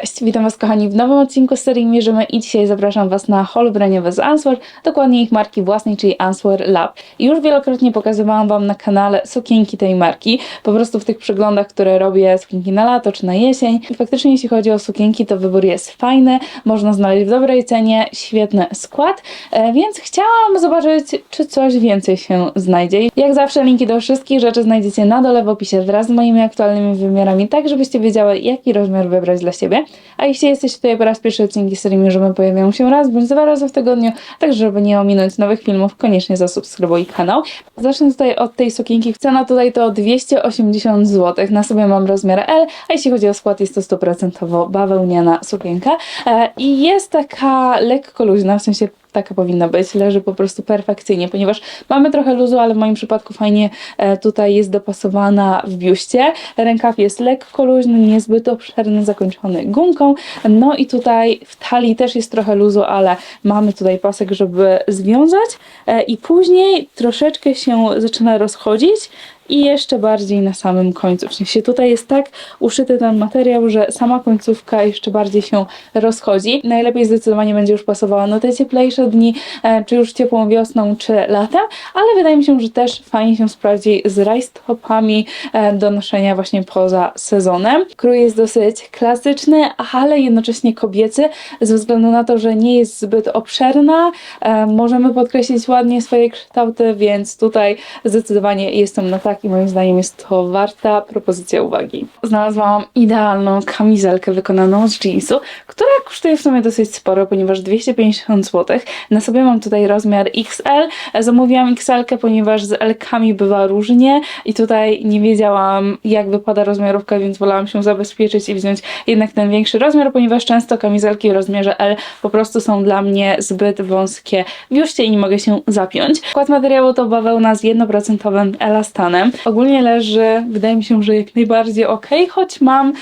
Cześć, witam Was kochani w nowym odcinku serii Mierzymy i dzisiaj zapraszam Was na haul ubraniowy z Answer, dokładnie ich marki własnej, czyli Answer Lab. I już wielokrotnie pokazywałam Wam na kanale sukienki tej marki, po prostu w tych przeglądach, które robię, sukienki na lato czy na jesień. I faktycznie jeśli chodzi o sukienki, to wybór jest fajny, można znaleźć w dobrej cenie, świetny skład, e, więc chciałam zobaczyć, czy coś więcej się znajdzie. Jak zawsze linki do wszystkich rzeczy znajdziecie na dole w opisie wraz z moimi aktualnymi wymiarami, tak żebyście wiedziały, jaki rozmiar wybrać dla siebie. A jeśli jesteście tutaj po raz pierwszy, odcinki serii Mierzymy pojawiają się raz bądź dwa razy w tygodniu, także żeby nie ominąć nowych filmów, koniecznie zasubskrybuj kanał. Zacznę tutaj od tej sukienki. Cena tutaj to 280 zł. Na sobie mam rozmiar L, a jeśli chodzi o skład, jest to 100% bawełniana sukienka. E, I jest taka lekko luźna, w sensie taka powinna być, leży po prostu perfekcyjnie, ponieważ mamy trochę luzu, ale w moim przypadku fajnie e, tutaj jest dopasowana w biuście. Rękaw jest lekko luźny, niezbyt obszerny, zakończony gumką. No i tutaj w talii też jest trochę luzu, ale mamy tutaj pasek, żeby związać e, i później troszeczkę się zaczyna rozchodzić i jeszcze bardziej na samym końcu. W sensie tutaj jest tak uszyty ten materiał, że sama końcówka jeszcze bardziej się rozchodzi. Najlepiej zdecydowanie będzie już pasowała na te cieplejsze dni, e, czy już ciepłą wiosną, czy latem, ale wydaje mi się, że też fajnie się sprawdzi z rajstopami e, do noszenia właśnie poza sezonem. Krój jest dosyć klasyczny, ale jednocześnie kobiecy, ze względu na to, że nie jest zbyt obszerna. E, możemy podkreślić ładnie swoje kształty, więc tutaj zdecydowanie jestem na tak i moim zdaniem jest to warta propozycja uwagi. Znalazłam idealną kamizelkę wykonaną z jeansu, która kosztuje w sumie dosyć sporo, ponieważ 250 zł. Na sobie mam tutaj rozmiar XL. Zamówiłam XL, ponieważ z L-kami bywa różnie i tutaj nie wiedziałam jak wypada rozmiarówka, więc wolałam się zabezpieczyć i wziąć jednak ten większy rozmiar, ponieważ często kamizelki w rozmiarze L po prostu są dla mnie zbyt wąskie w i nie mogę się zapiąć. Skład materiału to bawełna z 1% elastanem. Ogólnie leży, wydaje mi się, że jak najbardziej ok, choć mam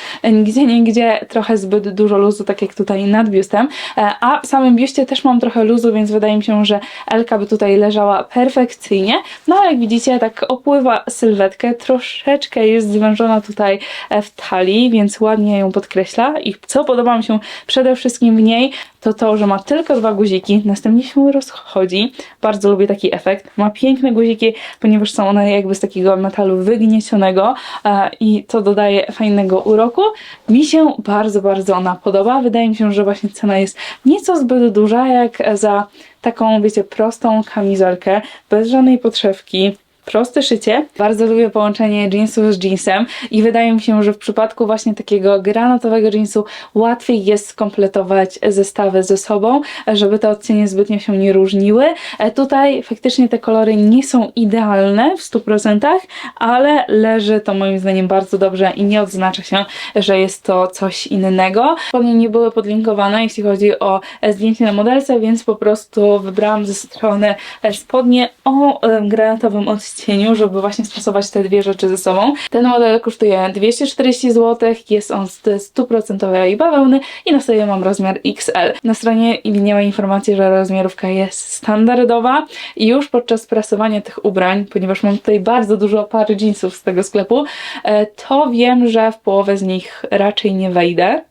gdzie trochę zbyt dużo luzu, tak jak tutaj nad biustem, E, a w samym biuście też mam trochę luzu, więc wydaje mi się, że Elka by tutaj leżała perfekcyjnie. No ale jak widzicie, tak opływa sylwetkę, troszeczkę jest zwężona tutaj e, w talii, więc ładnie ją podkreśla i co podoba mi się przede wszystkim w niej, to to, że ma tylko dwa guziki, następnie się rozchodzi. Bardzo lubię taki efekt. Ma piękne guziki, ponieważ są one jakby z takiego metalu wygniecionego e, i to dodaje fajnego uroku. Mi się bardzo, bardzo ona podoba. Wydaje mi się, że właśnie cena jest nieco zbyt duża, jak za taką, wiecie, prostą kamizelkę, bez żadnej podszewki, proste szycie. Bardzo lubię połączenie jeansu z jeansem i wydaje mi się, że w przypadku właśnie takiego granatowego jeansu łatwiej jest skompletować zestawy ze sobą, żeby te odcienie zbytnio się nie różniły. E, Tutaj faktycznie te kolory nie są idealne w 100%, ale leży to moim zdaniem bardzo dobrze i nie odznacza się, że jest to coś innego. Spodnie nie były podlinkowane, jeśli chodzi o e, zdjęcie na modelce, więc po prostu wybrałam ze strony e, spodnie o granatowym odcieniu cieniu, żeby właśnie stosować te dwie rzeczy ze sobą. Ten model kosztuje 240 zł, jest on z 100% bawełny i na sobie mam rozmiar XL. Na stronie widniała informacja, że rozmiarówka jest standardowa i już podczas prasowania tych ubrań, ponieważ mam tutaj bardzo dużo par jeansów z tego sklepu, e, to wiem, że w połowę z nich raczej nie wejdę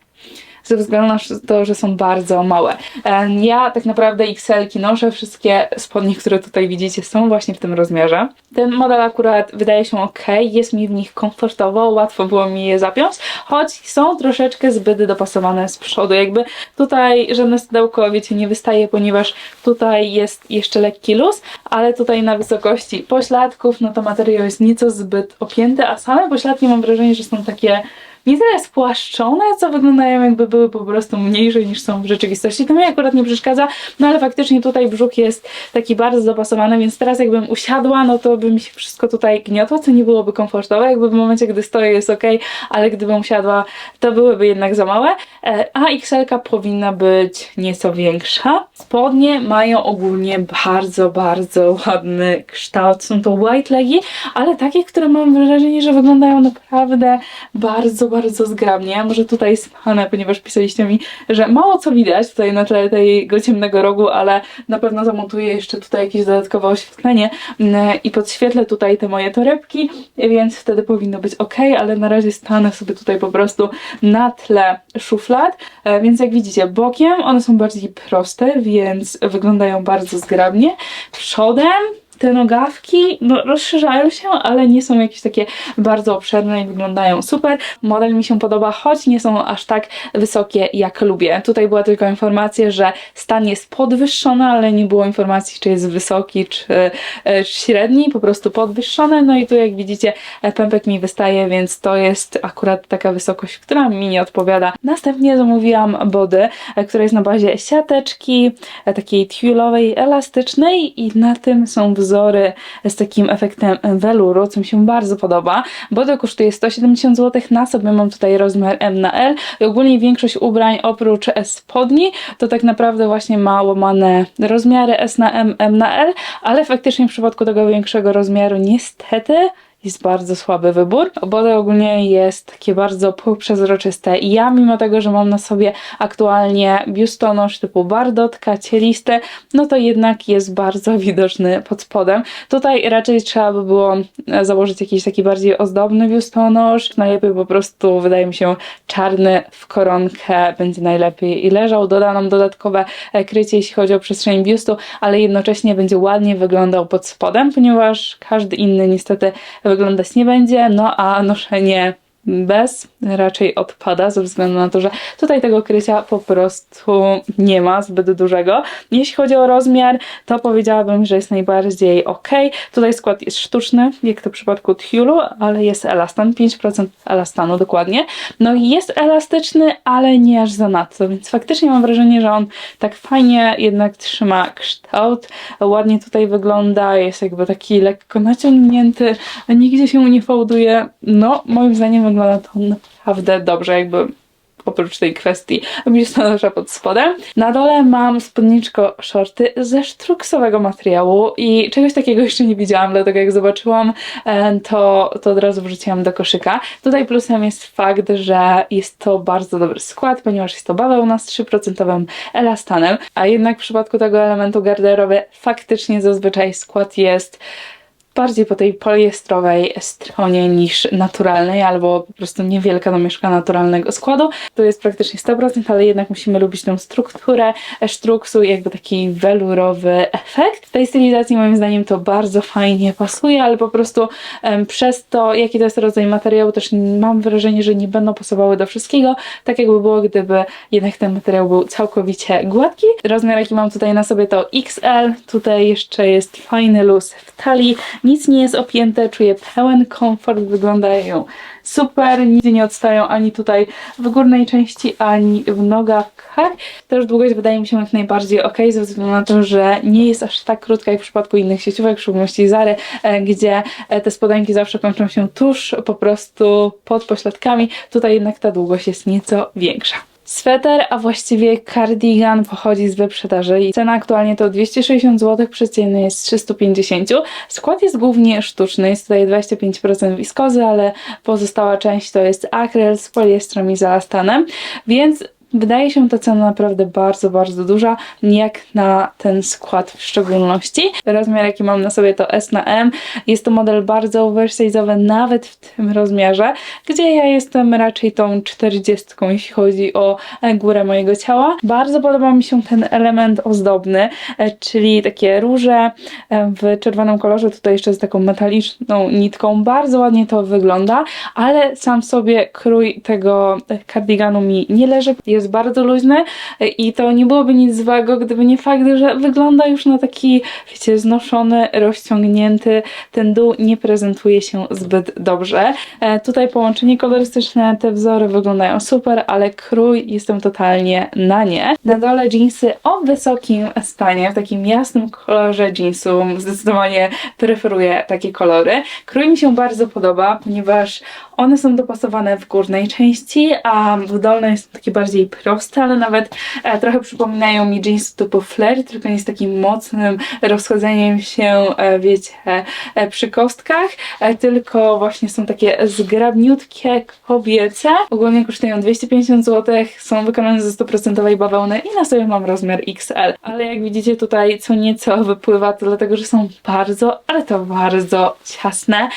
ze względu na to, że są bardzo małe. Ja tak naprawdę XL-ki noszę, wszystkie spodnie, które tutaj widzicie są właśnie w tym rozmiarze. Ten model akurat wydaje się ok, jest mi w nich komfortowo, łatwo było mi je zapiąć, choć są troszeczkę zbyt dopasowane z przodu, jakby tutaj żadne stydełko, wiecie, nie wystaje, ponieważ tutaj jest jeszcze lekki luz, ale tutaj na wysokości pośladków, no to materiał jest nieco zbyt opięty, a same pośladki mam wrażenie, że są takie nie tyle spłaszczone, co wyglądają jakby były po prostu mniejsze niż są w rzeczywistości. To mi akurat nie przeszkadza, no ale faktycznie tutaj brzuch jest taki bardzo dopasowany, więc teraz jakbym usiadła, no to by mi się wszystko tutaj gniotło, co nie byłoby komfortowe, jakby w momencie, gdy stoję jest ok, ale gdybym usiadła, to byłyby jednak za małe, E, a XL powinna być nieco większa. Spodnie mają ogólnie bardzo, bardzo ładny kształt. Są to white legi, ale takie, które mam wrażenie, że wyglądają naprawdę bardzo, bardzo zgrabnie. Może tutaj spanę, ponieważ pisaliście mi, że mało co widać tutaj na tle tego ciemnego rogu, ale na pewno zamontuję jeszcze tutaj jakieś dodatkowe oświetlenie mm, i podświetlę tutaj te moje torebki, więc wtedy powinno być ok, ale na razie stanę sobie tutaj po prostu na tle szuflad, e, więc jak widzicie bokiem one są bardziej proste, więc wyglądają bardzo zgrabnie. Przodem te nogawki no, rozszerzają się, ale nie są jakieś takie bardzo obszerne i wyglądają super. Model mi się podoba, choć nie są aż tak wysokie jak lubię. Tutaj była tylko informacja, że stan jest podwyższony, ale nie było informacji, czy jest wysoki, czy, e, czy średni, po prostu podwyższony. No i tu jak widzicie e, pępek mi wystaje, więc to jest akurat taka wysokość, która mi nie odpowiada. Następnie zamówiłam body, e, która jest na bazie siateczki, takiej tulowej, elastycznej i na tym są wzory z takim efektem weluru, co mi się bardzo podoba. Body kosztuje 170 zł, na sobie mam tutaj rozmiar M na L i ogólnie większość ubrań oprócz spodni to tak naprawdę właśnie ma łamane rozmiary S na M, M na L, ale faktycznie w przypadku tego większego rozmiaru niestety jest bardzo słaby wybór. Body ogólnie jest takie bardzo półprzezroczyste i ja mimo tego, że mam na sobie aktualnie biustonosz typu bardotka, cielisty, no to jednak jest bardzo widoczny pod spodem. Tutaj raczej trzeba by było e, założyć jakiś taki bardziej ozdobny biustonosz. Najlepiej po prostu, wydaje mi się, czarny w koronkę będzie najlepiej i leżał. Doda nam dodatkowe e, krycie, jeśli chodzi o przestrzeń biustu, ale jednocześnie będzie ładnie wyglądał pod spodem, ponieważ każdy inny niestety wyglądać nie będzie, no a noszenie bez raczej odpada ze względu na to, że tutaj tego krycia po prostu nie ma zbyt dużego. Jeśli chodzi o rozmiar, to powiedziałabym, że jest najbardziej ok. Tutaj skład jest sztuczny, jak to w przypadku Tulu, ale jest elastan, 5% elastanu dokładnie. No i jest elastyczny, ale nie aż zanadto, więc faktycznie mam wrażenie, że on tak fajnie jednak trzyma kształt, ładnie tutaj wygląda, jest jakby taki lekko naciągnięty, nigdzie się nie fałduje. No, moim zdaniem wygląda to naprawdę dobrze, jakby oprócz tej kwestii biustonosza pod spodem. Na dole mam spódniczko shorty ze sztruksowego materiału i czegoś takiego jeszcze nie widziałam, dlatego jak zobaczyłam e, to, to od razu wrzuciłam do koszyka. Tutaj plusem jest fakt, że jest to bardzo dobry skład, ponieważ jest to bawełna z 3% elastanem, a jednak w przypadku tego elementu garderoby faktycznie zazwyczaj skład jest bardziej po tej poliestrowej stronie niż naturalnej, albo po prostu niewielka domieszka naturalnego składu. To jest praktycznie 100%, ale jednak musimy lubić tą strukturę sztruksu i jakby taki welurowy efekt. W tej stylizacji moim zdaniem to bardzo fajnie pasuje, ale po prostu um, przez to, jaki to jest rodzaj materiału, też mam wrażenie, że nie będą pasowały do wszystkiego, tak jakby było, gdyby jednak ten materiał był całkowicie gładki. Rozmiar, jaki mam tutaj na sobie to XL, tutaj jeszcze jest fajny luz w talii, nic nie jest opięte, czuję pełen komfort, wyglądają super, nigdzie nie odstają ani tutaj w górnej części, ani w nogach. Też długość wydaje mi się jak najbardziej ok, ze względu na to, że nie jest aż tak krótka jak w przypadku innych sieciówek, w szczególności Zary, e, gdzie e, te spodenki zawsze kończą się tuż po prostu pod pośladkami. Tutaj jednak ta długość jest nieco większa. Sweter, a właściwie cardigan pochodzi z wyprzedaży i cena aktualnie to 260 zł, przeciętny jest 350. Skład jest głównie sztuczny, jest tutaj 25% wiskozy, ale pozostała część to jest akryl z poliestrą i zalastanem, więc Wydaje się ta cena naprawdę bardzo, bardzo duża, jak na ten skład w szczególności. Rozmiar, jaki mam na sobie to S na M. Jest to model bardzo oversize'owy, nawet w tym rozmiarze, gdzie ja jestem raczej tą 40, jeśli chodzi o górę mojego ciała. Bardzo podoba mi się ten element ozdobny, e, czyli takie róże e, w czerwonym kolorze, tutaj jeszcze z taką metaliczną nitką. Bardzo ładnie to wygląda, ale sam sobie krój tego kardiganu mi nie leży. Jest jest bardzo luźny i to nie byłoby nic złego, gdyby nie fakt, że wygląda już na taki, wiecie, znoszony, rozciągnięty. Ten dół nie prezentuje się zbyt dobrze. E, tutaj połączenie kolorystyczne, te wzory wyglądają super, ale krój jestem totalnie na nie. Na dole jeansy o wysokim stanie, w takim jasnym kolorze jeansu. Zdecydowanie preferuję takie kolory. Krój mi się bardzo podoba, ponieważ one są dopasowane w górnej części, a w dolnej są takie bardziej proste, ale nawet e, trochę przypominają mi jeans typu flare, tylko nie z takim mocnym rozchodzeniem się, e, wiecie, e, przy kostkach, tylko właśnie są takie zgrabniutkie, kobiece. Ogólnie kosztują 250 zł, są wykonane ze 100% bawełny i na sobie mam rozmiar XL. Ale jak widzicie tutaj co nieco wypływa, to dlatego, że są bardzo, ale to bardzo ciasne.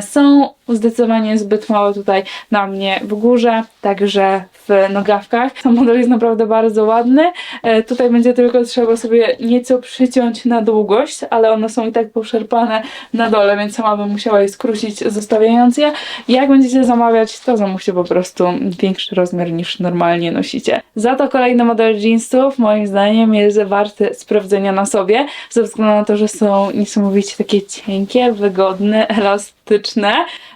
Są zdecydowanie zbyt małe tutaj na mnie w górze, także w nogawkach. Ten model jest naprawdę bardzo ładny. E, tutaj będzie tylko trzeba sobie nieco przyciąć na długość, ale one są i tak poszarpane na dole, więc sama bym musiała je skrócić zostawiając je. Jak będziecie zamawiać, to zamówcie po prostu większy rozmiar niż normalnie nosicie. Za to kolejny model jeansów moim zdaniem jest warty sprawdzenia na sobie, ze względu na to, że są niesamowicie takie cienkie, wygodne, elastyczne.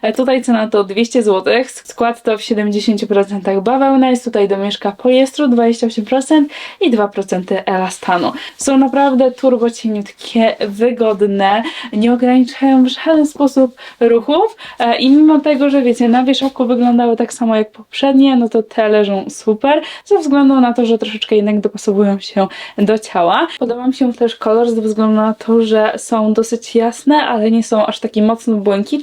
E, Tutaj cena to 200 zł. Skład to w 70% bawełna, jest tutaj domieszka poliestru 28% i 2% elastanu. Są naprawdę turbo cieniutkie, wygodne, nie ograniczają w żaden sposób ruchów e, i mimo tego, że wiecie, na wieszaku wyglądały tak samo jak poprzednie, no to te leżą super, ze względu na to, że troszeczkę jednak dopasowują się do ciała. Podoba mi się też kolor ze względu na to, że są dosyć jasne, ale nie są aż takie mocno błękitne,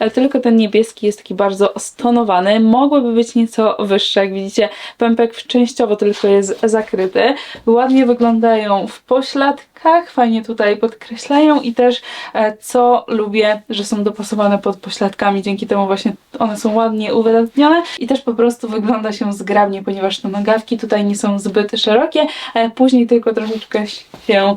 e, tylko ten niebieski jest taki bardzo stonowany. Mogłyby być nieco wyższe, jak widzicie, pępek częściowo tylko jest zakryty. Ładnie wyglądają w pośladkach, fajnie tutaj podkreślają i też e, co lubię, że są dopasowane pod pośladkami, dzięki temu właśnie one są ładnie uwydatnione i też po prostu wygląda się zgrabnie, ponieważ te nogawki tutaj nie są zbyt szerokie, e, później tylko troszeczkę się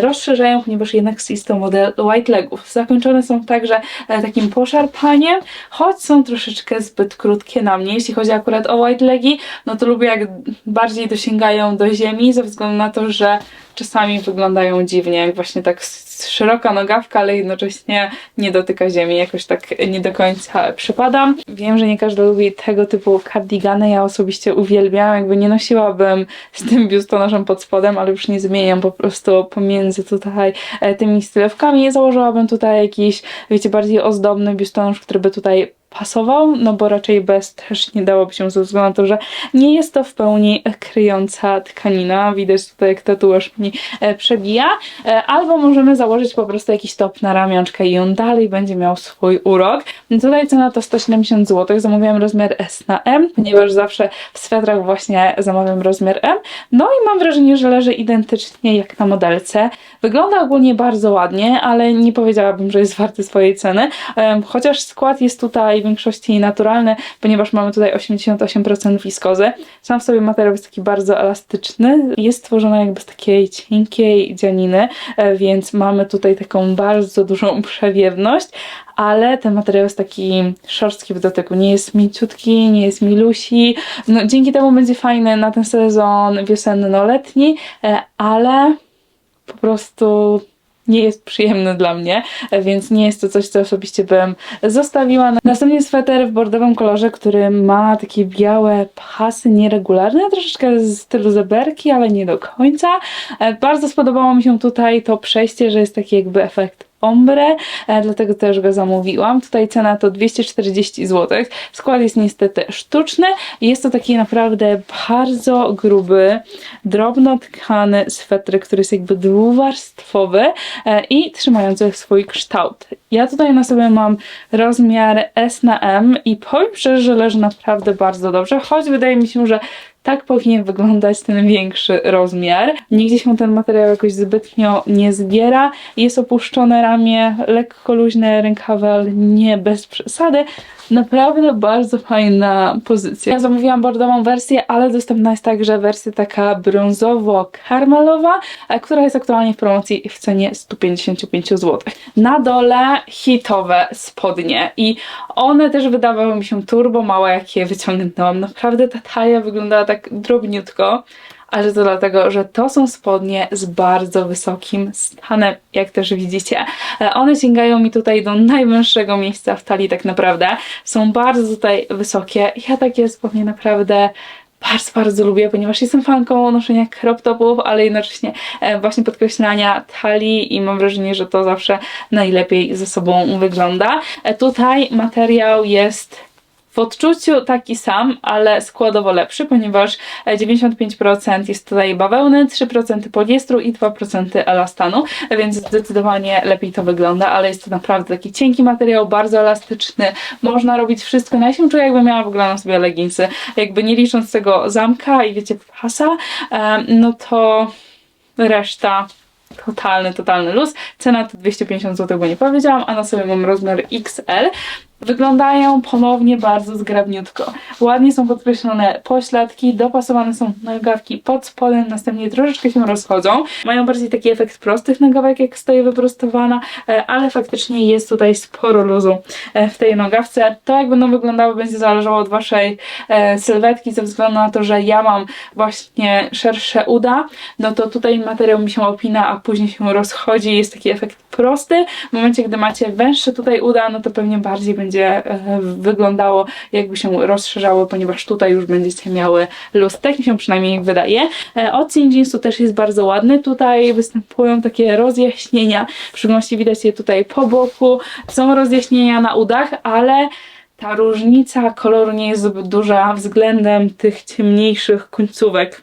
rozszerzają, ponieważ jednak jest to model white legów. Zakończone są także takim poszarpaniem, choć są troszeczkę zbyt krótkie na mnie. Jeśli chodzi akurat o white legi, no to lubię jak bardziej dosięgają do ziemi, ze względu na to, że czasami wyglądają dziwnie, jak właśnie tak szeroka nogawka, ale jednocześnie nie dotyka ziemi, jakoś tak nie do końca przypadam. Wiem, że nie każdy lubi tego typu cardigany, ja osobiście uwielbiam, jakby nie nosiłabym z tym biustonoszem pod spodem, ale już nie zmieniam po prostu pomiędzy tutaj e, tymi stylewkami. Założyłabym tutaj jakiś, wiecie, bardziej ozdobny biustonosz, który by tutaj pasował, no bo raczej bez też nie dałoby się ze względu na to, że nie jest to w pełni kryjąca tkanina. Widać tutaj jak tatuaż mi e, przebija. E, Albo możemy założyć po prostu jakiś top na ramionczkę i on dalej będzie miał swój urok. Tutaj cena to 170 zł. Zamówiłam rozmiar S na M, ponieważ zawsze w swetrach właśnie zamawiam rozmiar M. No i mam wrażenie, że leży identycznie jak na modelce. Wygląda ogólnie bardzo ładnie, ale nie powiedziałabym, że jest warty swojej ceny. Em, Chociaż skład jest tutaj w większości naturalny, ponieważ mamy tutaj 88% wiskozy. Sam w sobie materiał jest taki bardzo elastyczny. Jest stworzony jakby z takiej cienkiej dzianiny, e, więc mamy tutaj taką bardzo dużą przewiewność, ale ten materiał jest taki szorstki w dotyku. Nie jest mięciutki, nie jest milusi. No, dzięki temu będzie fajny na ten sezon wiosenno-letni, e, ale po prostu nie jest przyjemny dla mnie, więc nie jest to coś, co osobiście bym zostawiła. Następnie sweter w bordowym kolorze, który ma takie białe pasy nieregularne, troszeczkę z stylu zeberki, ale nie do końca. E, Bardzo spodobało mi się tutaj to przejście, że jest taki jakby efekt ombre, e, dlatego też go zamówiłam. Tutaj cena to 240 zł. Skład jest niestety sztuczny. Jest to taki naprawdę bardzo gruby, drobno tkany swetr, który jest jakby dwuwarstwowy e, i trzymający swój kształt. Ja tutaj na sobie mam rozmiar S na M i powiem szczerze, że leży naprawdę bardzo dobrze, choć wydaje mi się, że tak powinien wyglądać ten większy rozmiar. Nigdzie się ten materiał jakoś zbytnio nie zbiera. Jest opuszczone ramię, lekko luźne rękawy, ale nie bez przesady. Naprawdę bardzo fajna pozycja. Ja zamówiłam bordową wersję, ale dostępna jest także wersja taka brązowo-karmelowa, która jest aktualnie w promocji w cenie 155 zł. Na dole hitowe spodnie i one też wydawały mi się turbo małe, jak je wyciągnęłam. Naprawdę ta talia wyglądała tak drobniutko ale to dlatego, że to są spodnie z bardzo wysokim stanem, jak też widzicie. E, One sięgają mi tutaj do najwęższego miejsca w talii tak naprawdę. Są bardzo tutaj wysokie. Ja takie spodnie naprawdę bardzo, bardzo lubię, ponieważ jestem fanką noszenia crop topów, ale jednocześnie e, właśnie podkreślania talii i mam wrażenie, że to zawsze najlepiej ze sobą wygląda. E, Tutaj materiał jest w odczuciu taki sam, ale składowo lepszy, ponieważ e, 95% jest tutaj bawełny, 3% poliestru i 2% elastanu, więc zdecydowanie lepiej to wygląda, ale jest to naprawdę taki cienki materiał, bardzo elastyczny, można robić wszystko. No ja się czuję jakbym miała na sobie leginsy, jakby nie licząc tego zamka i wiecie pasa, e, no to reszta totalny, totalny luz. Cena to 250 zł, bo nie powiedziałam, a na sobie mam rozmiar XL. Wyglądają ponownie bardzo zgrabniutko. Ładnie są podkreślone pośladki, dopasowane są nogawki pod spodem, następnie troszeczkę się rozchodzą. Mają bardziej taki efekt prostych nogawek, jak stoję wyprostowana, e, ale faktycznie jest tutaj sporo luzu e, w tej nogawce. To jak będą wyglądały będzie zależało od waszej e, sylwetki, ze względu na to, że ja mam właśnie szersze uda, no to tutaj materiał mi się opina, a później się rozchodzi, jest taki efekt prosty. W momencie, gdy macie węższe tutaj uda, no to pewnie bardziej będzie e, wyglądało, jakby się rozszerzało, ponieważ tutaj już będziecie miały luz. Tak mi się przynajmniej wydaje. E, Odcień jeansu też jest bardzo ładny. Tutaj występują takie rozjaśnienia. W szczególności widać je tutaj po boku. Są rozjaśnienia na udach, ale ta różnica koloru nie jest zbyt duża względem tych ciemniejszych końcówek.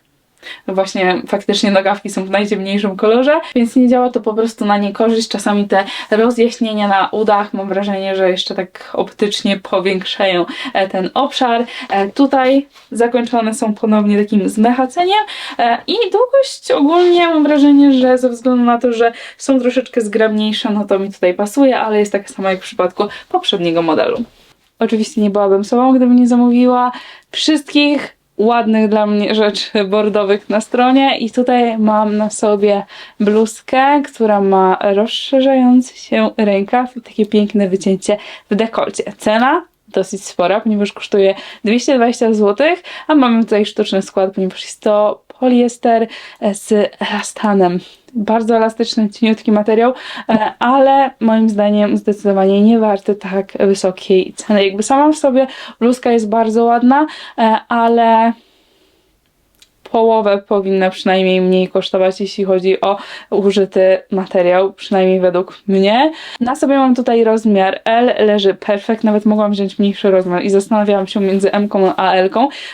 Właśnie faktycznie nogawki są w najciemniejszym kolorze, więc nie działa to po prostu na niekorzyść. Czasami te rozjaśnienia na udach mam wrażenie, że jeszcze tak optycznie powiększają e, ten obszar. E, Tutaj zakończone są ponownie takim zmechaceniem e, i długość ogólnie mam wrażenie, że ze względu na to, że są troszeczkę zgrabniejsze, no to mi tutaj pasuje, ale jest taka sama jak w przypadku poprzedniego modelu. Oczywiście nie byłabym sobą, gdybym nie zamówiła wszystkich ładnych dla mnie rzeczy bordowych na stronie i tutaj mam na sobie bluzkę, która ma rozszerzający się rękaw i takie piękne wycięcie w dekolcie. Cena dosyć spora, ponieważ kosztuje 220 zł, a mamy tutaj sztuczny skład, ponieważ jest to poliester z elastanem. Bardzo elastyczny, cieniutki materiał, e, ale moim zdaniem zdecydowanie nie warty tak wysokiej ceny. Jakby sama w sobie bluzka jest bardzo ładna, e, ale połowę powinna przynajmniej mniej kosztować, jeśli chodzi o użyty materiał, przynajmniej według mnie. Na sobie mam tutaj rozmiar L, leży perfekt, nawet mogłam wziąć mniejszy rozmiar i zastanawiałam się między M a L,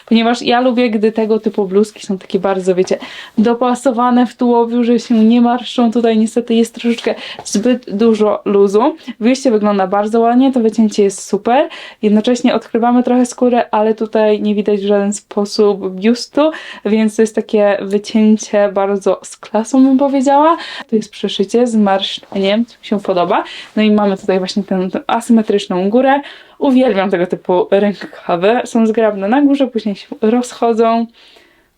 ponieważ ja lubię, gdy tego typu bluzki są takie bardzo, wiecie, dopasowane w tułowiu, że się nie marszczą. Tutaj niestety jest troszeczkę zbyt dużo luzu. Wyjście wygląda bardzo ładnie, to wycięcie jest super. Jednocześnie odkrywamy trochę skórę, ale tutaj nie widać w żaden sposób biustu, więc to jest takie wycięcie bardzo z klasą, bym powiedziała. To jest przeszycie z marszczeniem, co mi się podoba. No i mamy tutaj właśnie tę, tę asymetryczną górę. Uwielbiam tego typu rękawy. Są zgrabne na górze, później się rozchodzą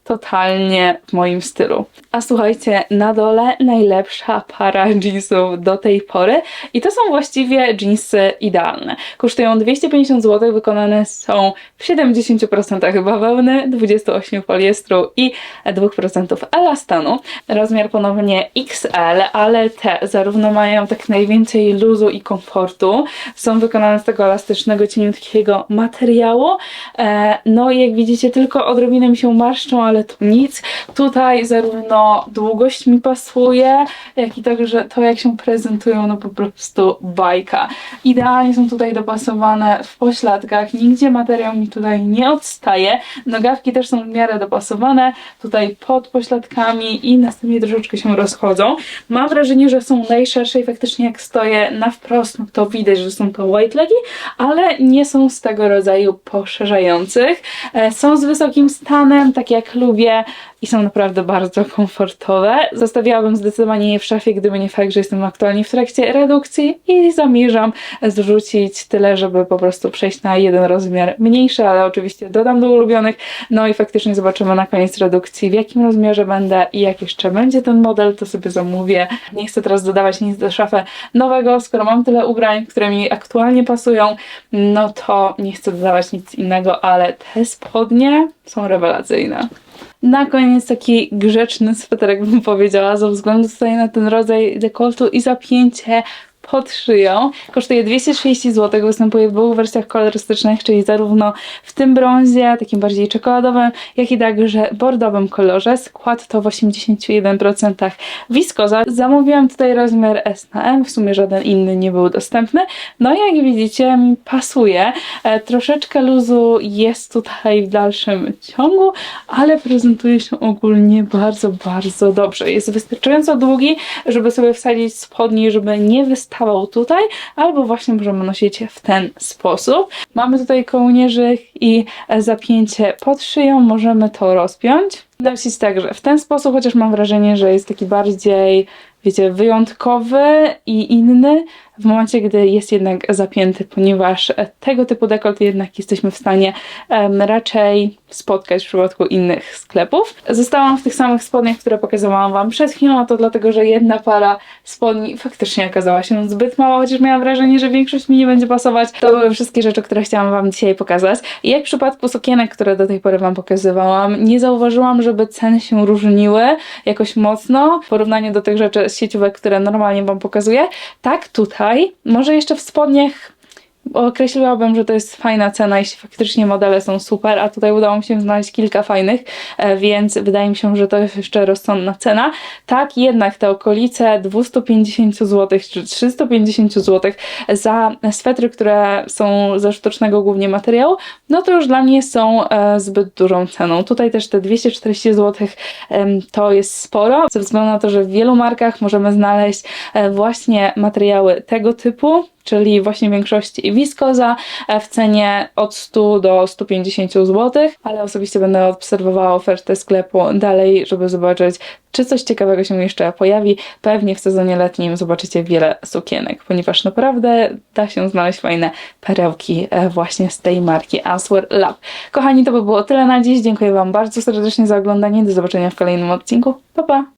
totalnie w moim stylu. A słuchajcie, na dole najlepsza para jeansów do tej pory i to są właściwie jeansy idealne. Kosztują 250 zł, wykonane są w 70% bawełny, 28% poliestru i 2% elastanu. Rozmiar ponownie XL, ale te zarówno mają tak najwięcej luzu i komfortu, są wykonane z tego elastycznego, cieniutkiego materiału. E, no i jak widzicie, tylko odrobinę mi się marszczą, ale to nic. Tutaj zarówno długość mi pasuje, jak i także to, jak się prezentują, no po prostu bajka. Idealnie są tutaj dopasowane w pośladkach, nigdzie materiał mi tutaj nie odstaje. Nogawki też są w miarę dopasowane, tutaj pod pośladkami i następnie troszeczkę się rozchodzą. Mam wrażenie, że są najszersze i faktycznie jak stoję na wprost, to widać, że są to white legi, ale nie są z tego rodzaju poszerzających. E, Są z wysokim stanem, tak jak lubię i są naprawdę bardzo komfortowe. Zostawiałabym zdecydowanie je w szafie, gdyby nie fakt, że jestem aktualnie w trakcie redukcji i zamierzam zrzucić tyle, żeby po prostu przejść na jeden rozmiar mniejszy, ale oczywiście dodam do ulubionych. No i faktycznie zobaczymy na koniec redukcji, w jakim rozmiarze będę i jak jeszcze będzie ten model, to sobie zamówię. Nie chcę teraz dodawać nic do szafy nowego, skoro mam tyle ubrań, które mi aktualnie pasują, no to nie chcę dodawać nic innego, ale te spodnie są rewelacyjne. Na koniec taki grzeczny sweterek bym powiedziała, ze względu tutaj na ten rodzaj dekoltu i zapięcie pod szyją. Kosztuje 230 zł, występuje w dwóch wersjach kolorystycznych, czyli zarówno w tym brązie, takim bardziej czekoladowym, jak i także bordowym kolorze. Skład to w 81% wiskoza. Zamówiłam tutaj rozmiar S na M, w sumie żaden inny nie był dostępny. No i jak widzicie mi pasuje. E, troszeczkę luzu jest tutaj w dalszym ciągu, ale prezentuje się ogólnie bardzo, bardzo dobrze. Jest wystarczająco długi, żeby sobie wsadzić spodni, żeby nie wystawał tutaj, albo właśnie możemy nosić w ten sposób. Mamy tutaj kołnierzyk i zapięcie pod szyją, możemy to rozpiąć. Nosić także w ten sposób, chociaż mam wrażenie, że jest taki bardziej, wiecie, wyjątkowy i inny w momencie, gdy jest jednak zapięty, ponieważ tego typu dekolt jednak jesteśmy w stanie em, raczej spotkać w przypadku innych sklepów. Zostałam w tych samych spodniach, które pokazywałam Wam przed chwilą, a to dlatego, że jedna para spodni faktycznie okazała się zbyt mała, chociaż miałam wrażenie, że większość mi nie będzie pasować. To były wszystkie rzeczy, które chciałam Wam dzisiaj pokazać. Jak w przypadku sukienek, które do tej pory Wam pokazywałam, nie zauważyłam, żeby ceny się różniły jakoś mocno w porównaniu do tych rzeczy z sieciówek, które normalnie Wam pokazuję. Tak tutaj, może jeszcze w spodniach określiłabym, że to jest fajna cena, jeśli faktycznie modele są super, a tutaj udało mi się znaleźć kilka fajnych, e, więc wydaje mi się, że to jest jeszcze rozsądna cena. Tak, jednak te okolice 250 zł czy 350 zł za swetry, które są ze sztucznego głównie materiału, no to już dla mnie są e, zbyt dużą ceną. Tutaj też te 240 zł to jest sporo, ze względu na to, że w wielu markach możemy znaleźć e, właśnie materiały tego typu, czyli właśnie w większości wiskoza e, w cenie od 100 do 150 zł, ale osobiście będę obserwowała ofertę sklepu dalej, żeby zobaczyć, czy coś ciekawego się jeszcze pojawi. Pewnie w sezonie letnim zobaczycie wiele sukienek, ponieważ naprawdę da się znaleźć fajne perełki e, właśnie z tej marki Answer Lab. Kochani, to by było tyle na dziś. Dziękuję Wam bardzo serdecznie za oglądanie. Do zobaczenia w kolejnym odcinku. Pa, pa!